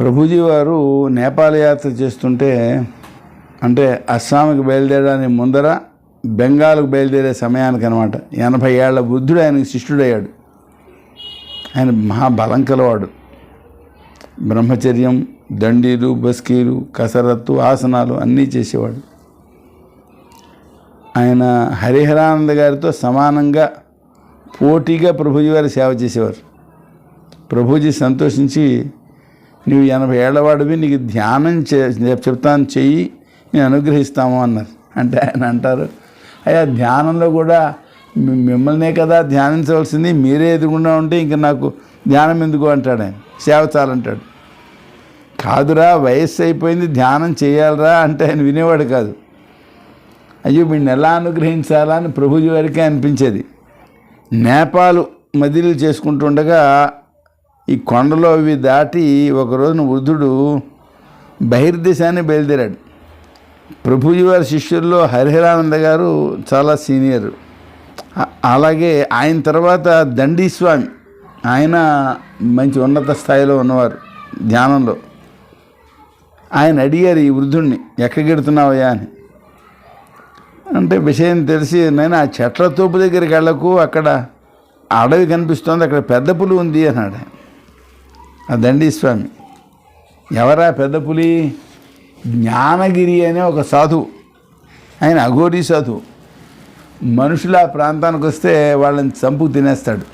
ప్రభుజీ వారు నేపాల్ యాత్ర చేస్తుంటే అంటే అస్సాంకి బయలుదేరడానికి ముందర బెంగాల్కు బయలుదేరే సమయానికి అనమాట ఎనభై ఏళ్ళ బుద్ధుడు ఆయనకి శిష్యుడయ్యాడు. ఆయన మహాబలం కలవాడు. బ్రహ్మచర్యం దండీలు బస్కీలు కసరత్తు ఆసనాలు అన్నీ చేసేవాడు. ఆయన హరిహరానంద గారితో సమానంగా పోటీగా ప్రభుజీ వారి సేవ చేసేవారు. ప్రభుజీ సంతోషించి నువ్వు ఎనభై ఏళ్ళవాడివి నీకు ధ్యానం చే చెప్తాను చెయ్యి నేను అనుగ్రహిస్తాము అన్నారు. అంటే ఆయన అంటారు అయ్యా ధ్యానంలో కూడా మిమ్మల్నే కదా ధ్యానించవలసింది మీరే ఎదుగుండా ఉంటే ఇంక నాకు ధ్యానం ఎందుకు అంటాడు ఆయన. సేవ చాలంటాడు. కాదురా వయస్సు అయిపోయింది ధ్యానం చేయాలరా అంటే ఆయన వినేవాడు కాదు. అయ్యో వీడిని ఎలా అనుగ్రహించాలా అని ప్రభుజీ వారికే అనిపించేది. నేపాలు మదిలు చేసుకుంటుండగా ఈ కొండలో అవి దాటి ఒక రోజున వృద్ధుడు బహిర్దేశాన్ని బయలుదేరాడు. ప్రభుజీ వారి శిష్యుల్లో హరిహరానంద గారు చాలా సీనియర్. అలాగే ఆయన తర్వాత దండీస్వామి ఆయన మంచి ఉన్నత స్థాయిలో ఉన్నవారు ధ్యానంలో. ఆయన అడిగారు ఈ వృద్ధుణ్ణి ఎక్కగెడుతున్నావయ్యా? అని. అంటే విషయం తెలిసి నేను ఆ చెట్ల తోపు దగ్గరికి వెళ్ళకు అక్కడ అడవి కనిపిస్తోంది అక్కడ పెద్ద పులి ఉంది అన్నాడు ఆ దండీ స్వామి ఎవరా పెద్ద పులి? జ్ఞానగిరి అనే ఒక సాధువు ఆయన అఘోరీ సాధువు మనుషులు ఆ ప్రాంతానికి వస్తే వాళ్ళని చంపు తినేస్తాడు.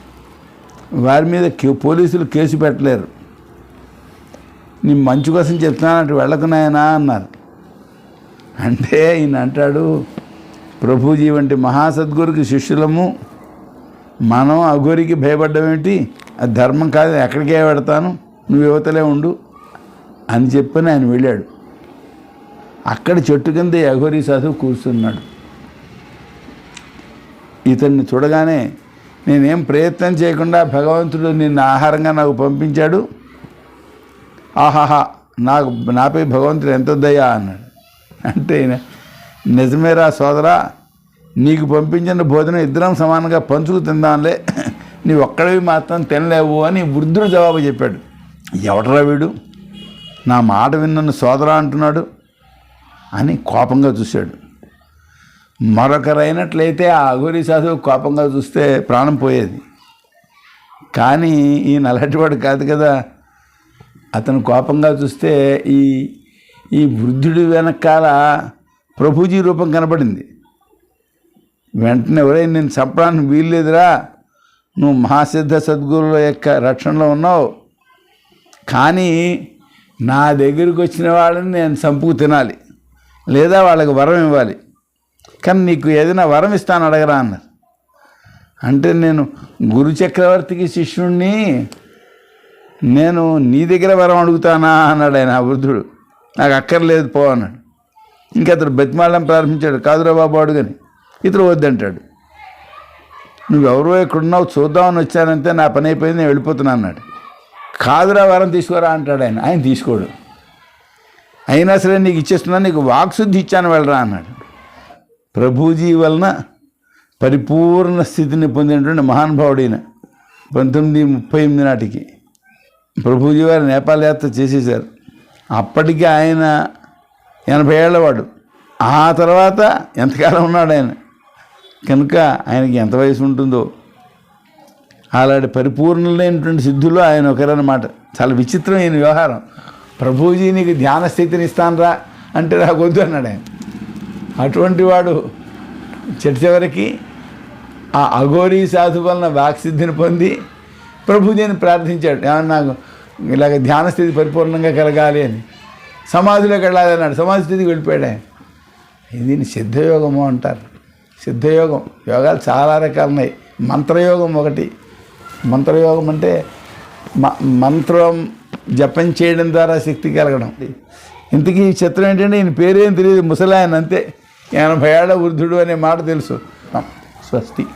వారి మీద పోలీసులు కేసు పెట్టలేరు. నీ మంచు కోసం చెప్తున్నాను అటు వెళ్ళకు నాయనా అన్నారు. అంటే ఈయన అంటాడు ప్రభుజీ వంటి మహాసద్గురికి శిష్యులము మనం అఘోరికి భయపడ్డం ఏంటి అది ధర్మం కాదు ఎక్కడికే పెడతాను నువ్వు యువతలే ఉండు అని చెప్పని ఆయన వెళ్ళాడు. అక్కడ చెట్టు కింద ఈ అఘోరి సాధువు కూర్చున్నాడు. ఇతన్ని చూడగానే నేనేం ప్రయత్నం చేయకుండా భగవంతుడు నిన్ను ఆహారంగా నాకు పంపించాడు? ఆహాహా నాకు నాపై భగవంతుడు ఎంత దయా అన్నాడు. అంటే నిజమేరా సోదరా నీకు పంపించిన భోజనం ఇద్దరం సమానంగా పంచుకు తిందాంలే నీ ఒక్కడివి మాత్రం తినలేవు అని వృద్ధుడు జవాబు చెప్పాడు. ఎవడరా వీడు? నా మాట విన్నను సోదరా అంటున్నాడు అని కోపంగా చూశాడు. మరొకరైనట్లయితే ఆ అఘోరి సాధువు కోపంగా చూస్తే ప్రాణం పోయేది. కానీ ఈ నల్లటివాడు కాదు కదా. అతను కోపంగా చూస్తే ఈ ఈ వృద్ధుడి వెనకాల ప్రభుజీ రూపం కనబడింది. వెంటనే ఎవరైనా నేను చెప్పడానికి వీల్లేదురా. నువ్వు మహాసిద్ధ సద్గురుల యొక్క రక్షణలో ఉన్నావు. కానీ నా దగ్గరికి వచ్చిన వాళ్ళని నేను చంపుకు తినాలి. లేదా వాళ్ళకి వరం ఇవ్వాలి. కానీ నీకు ఏదైనా వరం ఇస్తాను అడగరా అన్నారు. అంటే నేను గురు చక్రవర్తికి శిష్యుణ్ణి నేను నీ దగ్గర వరం అడుగుతానా అన్నాడు ఆయన వృద్ధుడు. నాకు అక్కర్లేదు పో అన్నాడు. ఇంకా అతడు బతిమాలం ప్రారంభించాడు. కాదురా బాబు అడుగని. ఇతడు వద్దంటాడు. నువ్వెవరో ఇక్కడున్నావు చూద్దామని వచ్చానంటే నా పని అయిపోయింది నేను వెళ్ళిపోతున్నా అన్నాడు. కాదురా వరం తీసుకోరా అంటాడు ఆయన. ఆయన తీసుకోడు. అయినా సరే నీకు ఇచ్చేస్తున్నా నీకు వాక్శుద్ధి ఇచ్చాను వెళ్ళరా అన్నాడు. ప్రభుజీ వలన పరిపూర్ణ స్థితిని పొందినటువంటి మహానుభావుడైన పంతొమ్మిది ముప్పై ఎనిమిది నాటికి ప్రభుజీ వారు నేపాల్ యాత్ర చేసేశారు. అప్పటికి ఆయన ఎనభై ఏళ్ళవాడు ఆ తర్వాత ఎంతకాలం ఉన్నాడు ఆయన? కనుక ఆయనకి ఎంత వయసు ఉంటుందో అలాంటి పరిపూర్ణులైనటువంటి సిద్ధులు ఆయన ఒకరన్నమాట. చాలా విచిత్రమైన వ్యవహారం. ప్రభుజీ నీకు ధ్యాన స్థితిని ఇస్తానరా అంటే నాకు వద్దు అన్నాడు ఆయన. అటువంటి వాడు చిట్ట చివరికి ఆ అఘోరీ సాధు వలన వాక్సిద్ధిని పొంది ప్రభుజీని ప్రార్థించాడు. ఏమన్నా నాకు ఇలాగ ధ్యాన స్థితి పరిపూర్ణంగా కలగాలి అని. సమాధిలోకి వెళ్ళాలి అన్నాడు. సమాధి స్థితికి వెళ్ళిపోయాడు ఆయన. దీన్ని సిద్ధయోగము అంటారు. సిద్ధయోగం. యోగాలు చాలా రకాలున్నాయి. మంత్రయోగం ఒకటి. మంత్రయోగం అంటే మ- మంత్రం జపం చేయడం ద్వారా శక్తి కలగడం. ఇంతకీ ఈ చిత్రం ఏంటంటే ఈయన పేరేం తెలియదు ముసలాయన అంతే ఎనభై ఏళ్ళ వృద్ధుడు అనే మాట తెలుసు. స్వస్తి.